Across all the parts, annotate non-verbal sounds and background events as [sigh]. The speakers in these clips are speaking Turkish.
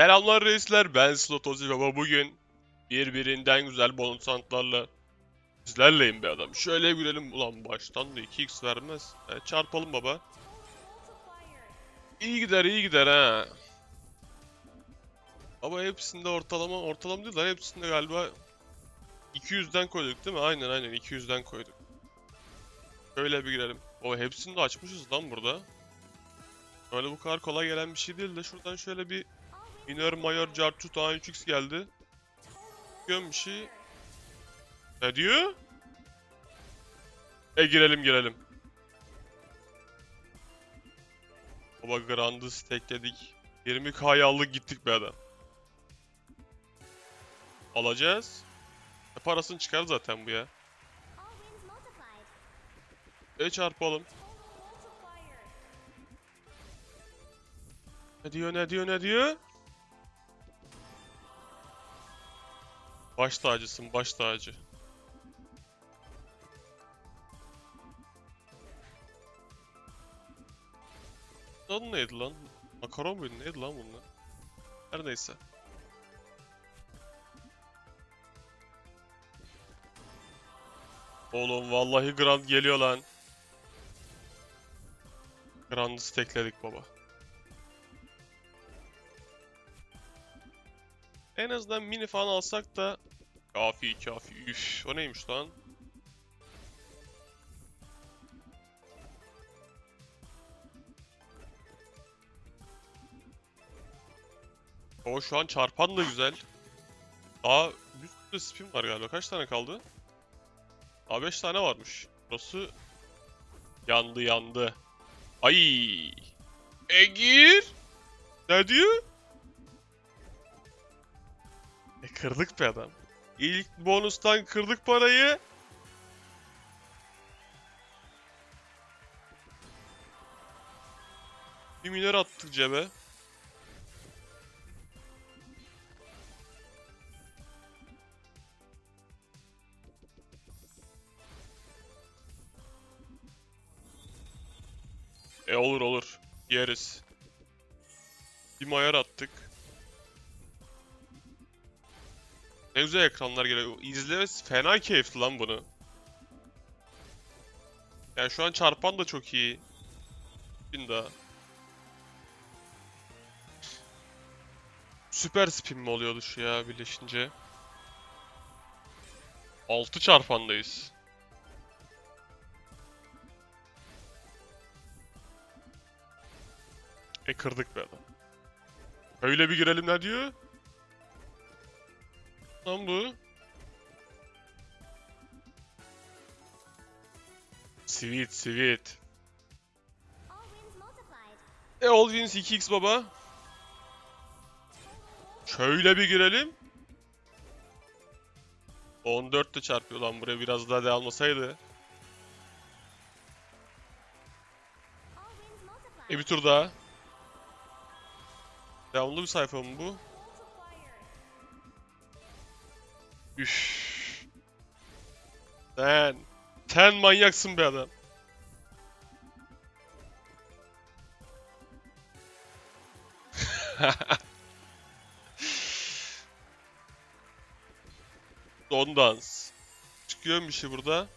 Selamlar reisler ben Slotozi Baba bugün birbirinden güzel bonus santlarla sizlerleyim be adam. Şöyle girelim ulan baştan da 2x vermez. E, çarpalım baba. İyi gider iyi gider ha. Ama hepsinde ortalama ortalama değil lan hepsinde galiba 200'den koyduk değil mi? Aynen aynen 200'den koyduk. Şöyle bir girelim. O hepsini de açmışız lan burada. Öyle bu kadar kolay gelen bir şey değil de şuradan şöyle bir minor mayor cartut A3x geldi. Bakıyorum bir şey. Ne diyor? E girelim girelim. Baba Grand'ı stackledik. 20k'ya aldık gittik be adam. Alacağız. E parasını çıkar zaten bu ya. E çarpalım. Ne diyor ne diyor ne diyor? Baş tacısın baş tacı. Adı neydi lan? Makaron muydu neydi lan bunlar? Her neyse. Oğlum vallahi Grand geliyor lan. Grand'ı stackledik baba. En azından mini falan alsak da kafi kafi üf o neymiş lan? O şu an çarpan da güzel. Daha sürü spin var galiba. Kaç tane kaldı? Daha 5 tane varmış. Burası yandı yandı. Ay! Egir! Ne diyor? E kırdık be adam. İlk bonustan kırdık parayı. Bir minör attık cebe. E olur olur. Yeriz. Bir mayar attık. Ne güzel ekranlar geliyor. İzlemesi fena keyifli lan bunu. Yani şu an çarpan da çok iyi. Spin daha. Süper spin mi oluyordu şu ya birleşince? 6 çarpandayız. E kırdık be adam. Öyle bir girelim ne diyor? Lan bu. Sweet sweet. E all wins 2x baba. Şöyle bir girelim. 14 de çarpıyor lan buraya biraz daha de almasaydı. E bir tur daha. Devamlı bir sayfa mı bu? Üff. Sen. Sen manyaksın be adam. [laughs] Don dans. Çıkıyor bir şey burada.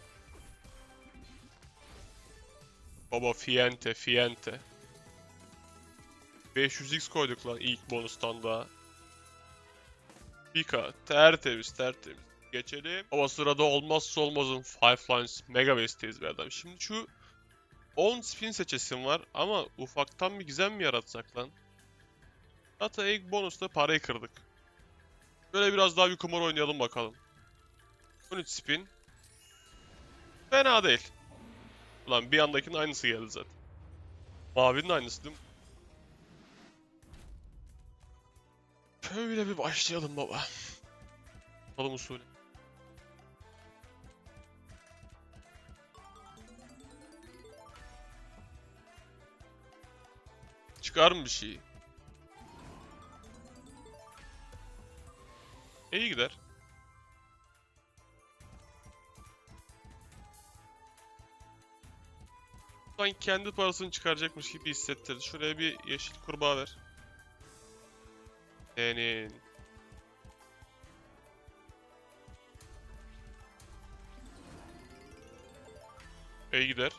Baba Fiente, Fiente. 500x koyduk lan ilk bonustan daha. Pika. Tertemiz tertemiz. Geçelim. Ama sırada olmazsa olmazın Five Lines Mega Base'teyiz bir adam. Şimdi şu 10 spin seçesim var ama ufaktan bir gizem mi yaratsak lan? Hatta ilk bonusta parayı kırdık. Böyle biraz daha bir kumar oynayalım bakalım. 13 spin. Fena değil. Ulan bir yandakinin aynısı geldi zaten. Mavinin aynısı değil mi? Şöyle bir başlayalım baba. Bakalım usulü. Çıkar mı bir şey? İyi gider. Sanki kendi parasını çıkaracakmış gibi hissettirdi. Şuraya bir yeşil kurbağa ver. Senin. İyi gider.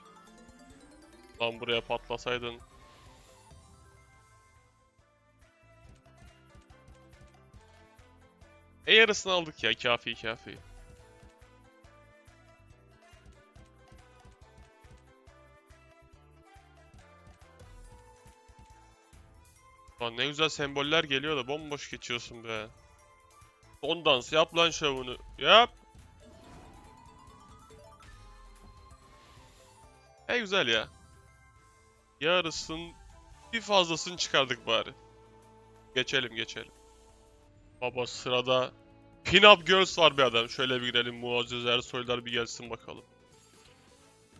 Lan buraya patlasaydın. E yarısını aldık ya kafi kafi. Lan ne güzel semboller geliyor da bomboş geçiyorsun be. Son dans yap lan şovunu. Yap. E güzel ya. Yarısın bir fazlasını çıkardık bari. Geçelim geçelim. Baba sırada Pin-Up Girls var bir adam. Şöyle bir girelim. Muazzez Ersoylar bir gelsin bakalım.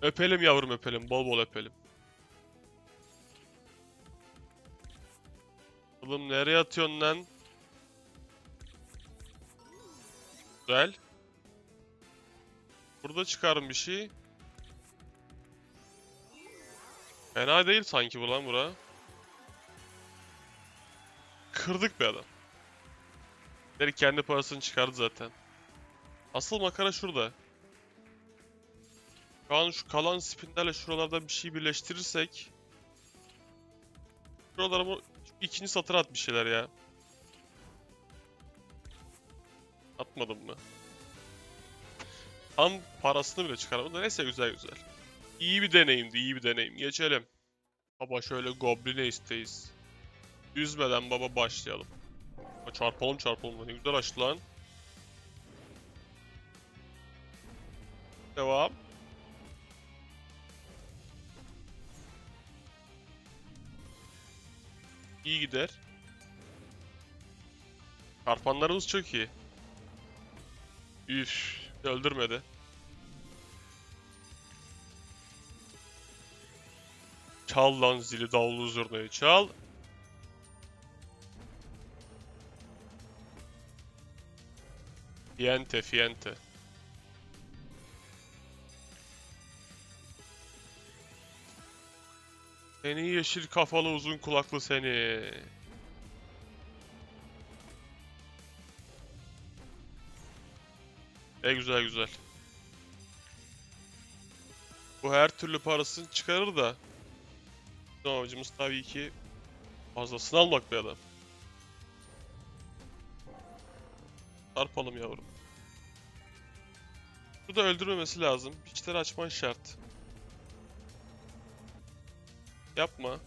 Öpelim yavrum öpelim. Bol bol öpelim. Oğlum nereye atıyorsun lan? Güzel. Burada çıkarım bir şey. Fena değil sanki bu lan bura. Kırdık bir adam. Beri kendi parasını çıkardı zaten. Asıl makara şurada. Şu an şu kalan spinlerle şuralarda bir şey birleştirirsek Şuralara bu ikinci satıra at bir şeyler ya. Atmadım mı? Tam parasını bile çıkaramadı. Neyse güzel güzel. İyi bir deneyimdi, iyi bir deneyim. Geçelim. Baba şöyle Goblin Ace'teyiz. Üzmeden baba başlayalım. Çarpalım çarpalım. Ne güzel açtı lan. Devam. İyi gider. Çarpanlarımız çok iyi. Üf, öldürmedi. Çal lan zili davulu zurnayı çal. Fiente, fiente. Seni yeşil kafalı uzun kulaklı seni. E güzel güzel. Bu her türlü parasını çıkarır da. Bizim amacımız tabii ki fazlasını almak bir adam. Çarpalım yavrum. Bu da öldürmemesi lazım. Piçleri açman şart. Yapma.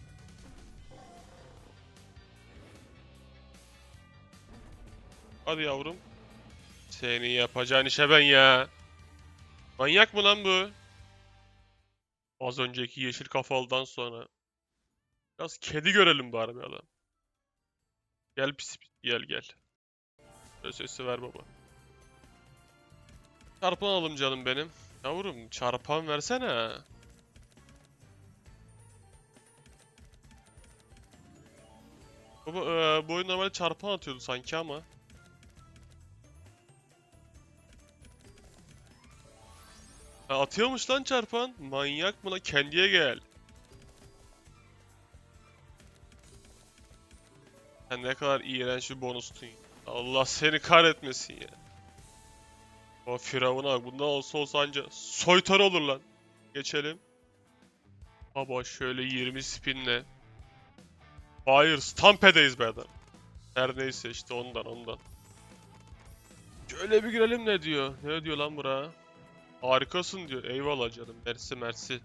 Hadi yavrum. Senin yapacağın işe ben ya. Manyak mı lan bu? Az önceki yeşil kafalıdan sonra. Biraz kedi görelim bari bir adam. Gel pis pis gel gel. Şöyle sesi ver baba. Çarpan alalım canım benim. Yavrum çarpan versene. Baba eee, bu oyun normalde çarpan atıyordu sanki ama. Ha, atıyormuş lan çarpan. Manyak mı lan? Kendiye gel. Sen ne kadar iğrenç bir bonustun. Allah seni kahretmesin ya. O firavuna bak bundan olsa olsa anca soytarı olur lan. Geçelim. Baba şöyle 20 spinle. Hayır Stampe'deyiz be adam. Her neyse işte ondan ondan. Şöyle bir girelim ne diyor. Ne diyor lan bura? Harikasın diyor. Eyvallah canım. Mersi mersi.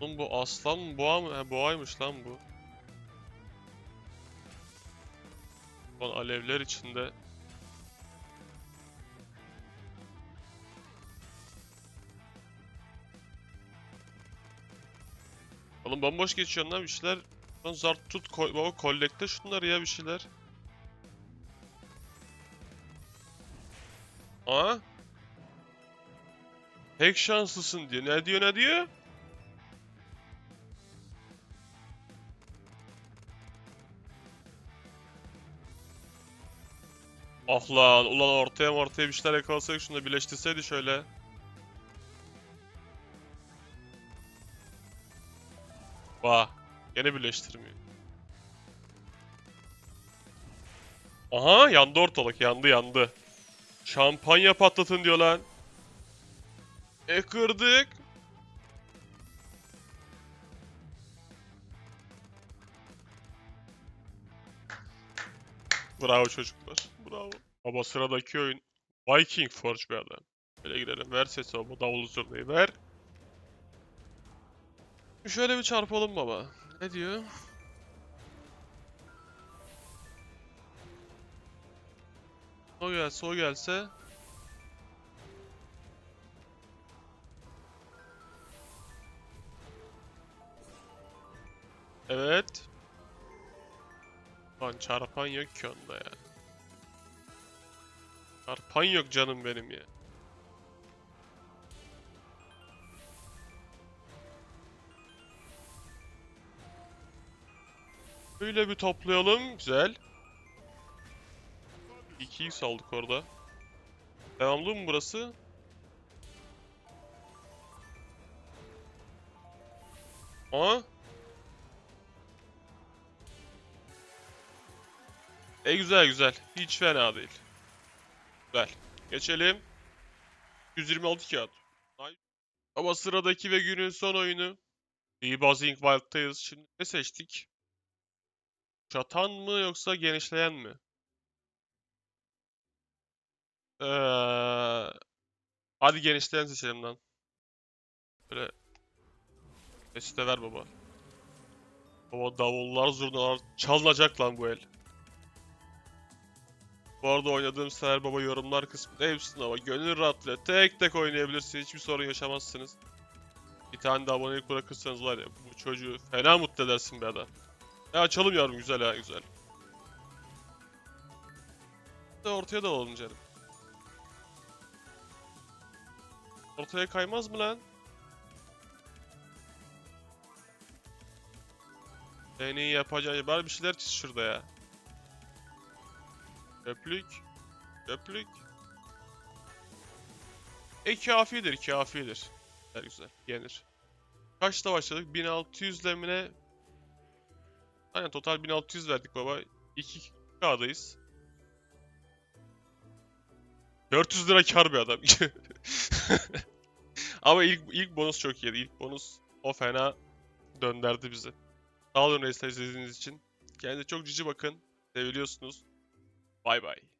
Oğlum bu aslan mı boğa mı? He, boğaymış lan bu. Lan alevler içinde. Oğlum bomboş geçiyorsun lan bir şeyler. Lan zart tut koy, baba kollekte şunları ya bir şeyler. Aa? Pek şanslısın diyor. Ne diyor ne diyor? Ah lan ulan ortaya ortaya bir şeyler yakalasak şunu da birleştirseydi şöyle. Vah. Gene birleştirmiyor. Aha yandı ortalık yandı yandı. Şampanya patlatın diyor lan. E kırdık. Bravo çocuklar. Bravo. Baba sıradaki oyun Viking Forge bir adam. Böyle gidelim. Ver sesi baba. Davul zurnayı ver. Şöyle bir çarpalım baba. Ne diyor? O gelse o gelse. Evet. Lan çarpan yok ki onda ya. Çarpan yok canım benim ya. Böyle bir toplayalım. Güzel. 2'yi saldık orada. Devamlı mı burası? Aa. E güzel güzel. Hiç fena değil. Güzel. Geçelim. 126 kağıt. Ama sıradaki ve günün son oyunu. The Buzzing Wild'tayız. Şimdi ne seçtik? Çatan mı yoksa genişleyen mi? Ee, hadi genişleyen seçelim lan. Böyle sesi de ver baba. Baba davullar zurnalar çalınacak lan bu el. Bu arada oynadığım Seher Baba yorumlar kısmında hepsini ama gönül rahatlığıyla tek tek oynayabilirsin. Hiçbir sorun yaşamazsınız. Bir tane de abonelik bırakırsanız var ya bu çocuğu fena mutlu edersin be adam. Ya açalım yavrum güzel ha güzel. Ortaya da alalım canım. Ortaya kaymaz mı lan? En iyi yapacağı bari bir şeyler çiz şurada ya. Köplük. Köplük. E kafidir, kafidir. Güzel güzel, yenir. Kaçta başladık? 1600 lemine... Aynen total 1600 verdik baba. 2K'dayız. 400 lira kar bir adam. [laughs] Ama ilk ilk bonus çok iyiydi. İlk bonus o fena dönderdi bizi. Sağ olun reisler izlediğiniz için. Kendinize çok cici bakın. Seviliyorsunuz. Bay bay.